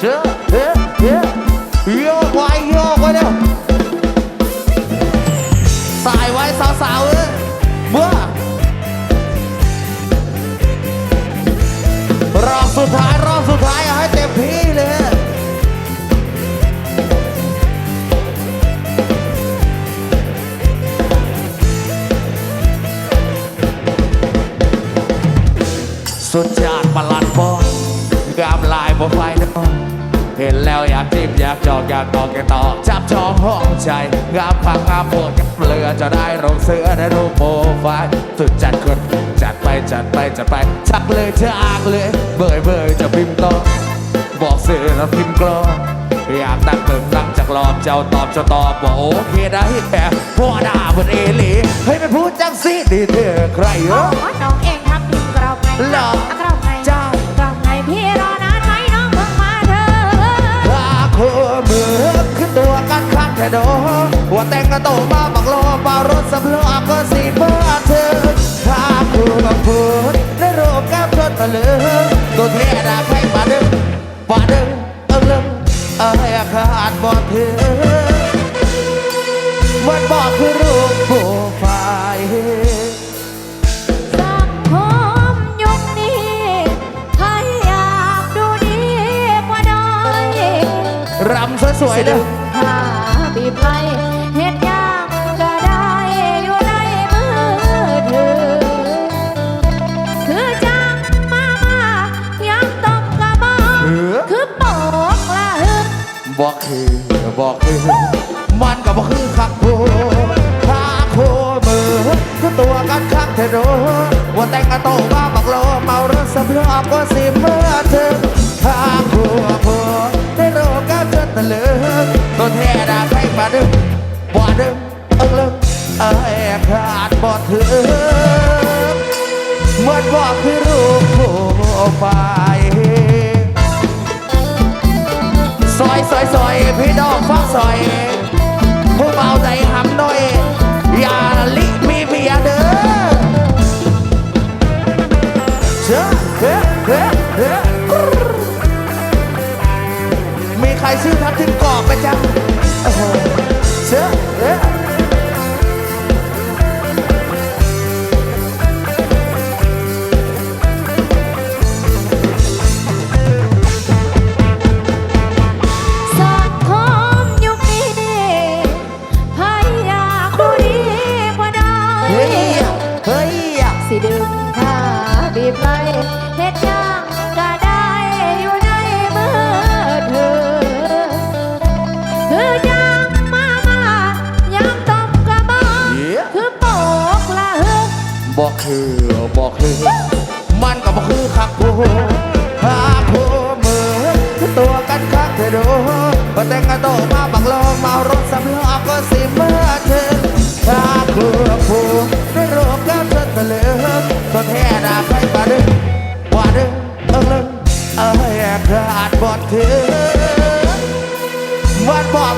เชื่อเฮ้เฮ้โยกไว้โยกไว้เร็วสายไว้สาวๆเอ้ยเมื่อรอบสุดท้ายรอบสุดท้ายเอาให้เต็มที่เลยสุดยอดประหลัดบองามลายบ่ไฟ เห็นแล้วอยากจิ้มอยากจอกอยากตอกอยากตอกจับจองห้องใจงามขังงามปวดกับเรือจะได้ลงเสื้อได้รูปโปรไฟล์สุดจัดคนจัดไปจัดไปจัดไปชักเลยเธออากเลยเบยเบยจะพิมพ์ต่อบอกสื่อแล้วพิมพ์กรออยากตั้งเติมตั้งจากรอบเจ้าตอบจ้าตอบบอกโอเคได้แต่พ่อด่าบนเอลีให้ยไม่พูดจังสิดีเธอใครเออ๋อน้องเองทำพิมพ์กรอบไงหรอ โดว่าแต่งกระโตมาบักโลปารถสำล้อก็สีเมื่อเธอถ้าคู่กับพูดได้รูปแก้มทนมาเลยตัวเท่ดาใครมาดึงมาดึงเอิงลึงเอ้ยขาดบอดเธอมันบอกคือรูปโปรไฟล์สังคมยุคนี้ใครอยากดูดีกว่าน้อยรำสวยๆเลยหาบีบ ไปเฮ็ดยากก็ได้อยู่ในมือเธอคือจังมามายังต้องกระบอกคือโปกละหึบอกคือบอกคือมันก็บอกคือคักโคถ้าโคมือคือตัวกันคักเธอโดว่าแต่งกระโตมาบักโลเมารถสำรอบก็สิเมื่อเธอถ้าโคโคได้โรคก็เธอตะลึงตัวแท้ดา มาดึงบ่ดึงเอิงลึงเอ้ยขาดบ่ถือเหมือนบอกคือรูปโปรไฟล์ซอยซอยซอยพี่น้องฟังซอย ผู้เบาใจหำหน่อยอย่า เฮ้ยเฮ้ยสิดึงผ้าบีบไหลเฮ็ดยังก็ได้อยู่ในมือเธอคือยังมามายังต้องกระบอกเย้คือโปกละหึกบอกคือบอกคือ มันก็บอกคือคักโูหาผู้มือคือตัวกันคักเธอดูพอแต่งกระโตมาบักลองเมารถสำล้อก็สิเมื่อเธอ ถ้าคือผู้ได้รูปกับเธอตะลึงตัวแท่ดาไปบ่าดึงบ่าดึงเอิงลึงเอ้ยขาดบอดถือวันบอก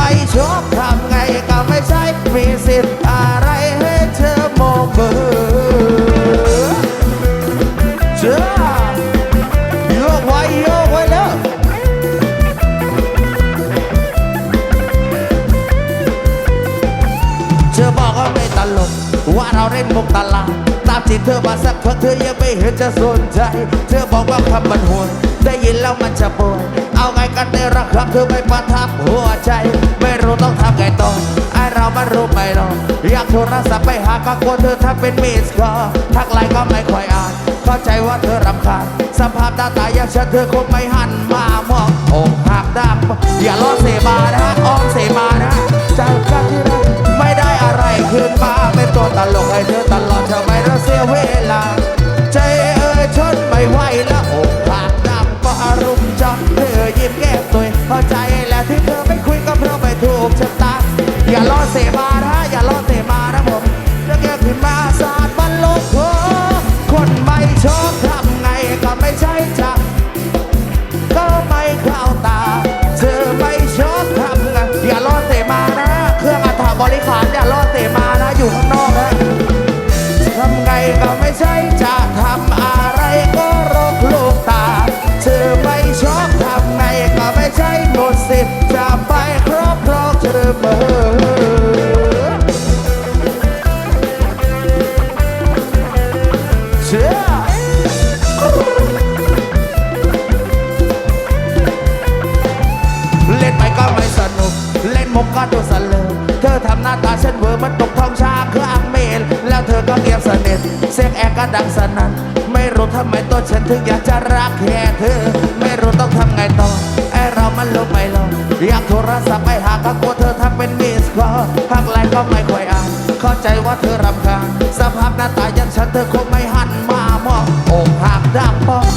ไม่ชอบทำไงก็ไม่ใช่มีสิทธิ์อะไรให้เธอโมเบอเชื่อโยกไว้โยกไว้แล้วเธอบอกว่าไม่ตลกว่าเราเล่นมุกตลาดตามจีบเธอมาสักพักเธอยังไม่เห็นจะสนใจ เธอบอกว่าคำมันห่วยได้ยินแล้วมันจะปวด เอาไงกันในรักครับเธอไม่ประทับหัวใจ ไม่รู้ต้องทำไงต่อไอเรามันรู้ไม่รออยากโทรศัพท์ไปหาก็กลัวเธอทำเป็นมิสคอทักไลน์ก็ไม่ค่อยอ่านเข้าใจว่าเธอรำคาญสภาพหน้าตาอย่างฉันเธอคงไม่หันมามองอกหักดำอย่าล้อเสม หมดสิทธิ์จะไปครอบครองเธอเบอเชื่อเล่นไปก็ไม่สนุก เล่นมุกก็ดูสเลอเธอทำหน้าตาเช่นเวอร์มันตกท้องชาคืออังเมล แล้วเธอก็เงียบสนิทเสียงแอร์ก็ดังสนั่นไม่รู้ทำไมตัวฉันถึงอยากจะรักแค่เธอ ไม่รู้ต้องทำไงต่อ ลงไม่ลงอยากโทรศัพท์ไปหาก็กลัวเธอทำเป็นมิสคอลทักไลน์ก็ไม่ค่อยอ่านเข้าใจว่าเธอรำคาญสภาพหน้าตายันฉันเธอคงไม่หันมามองอกหักดังปอง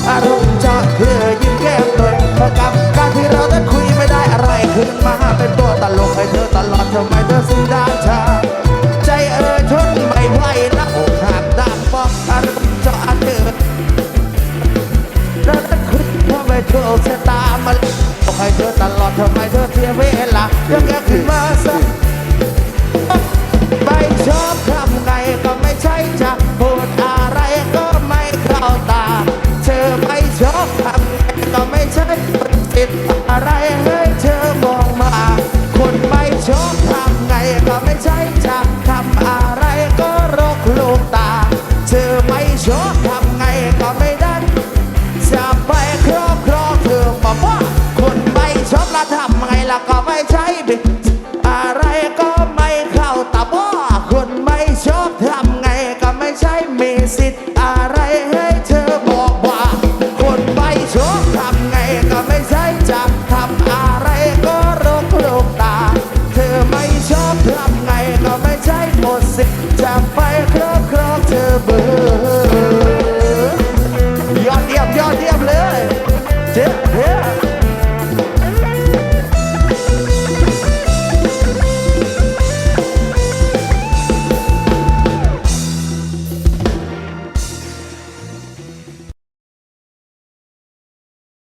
อะไรเห้เธ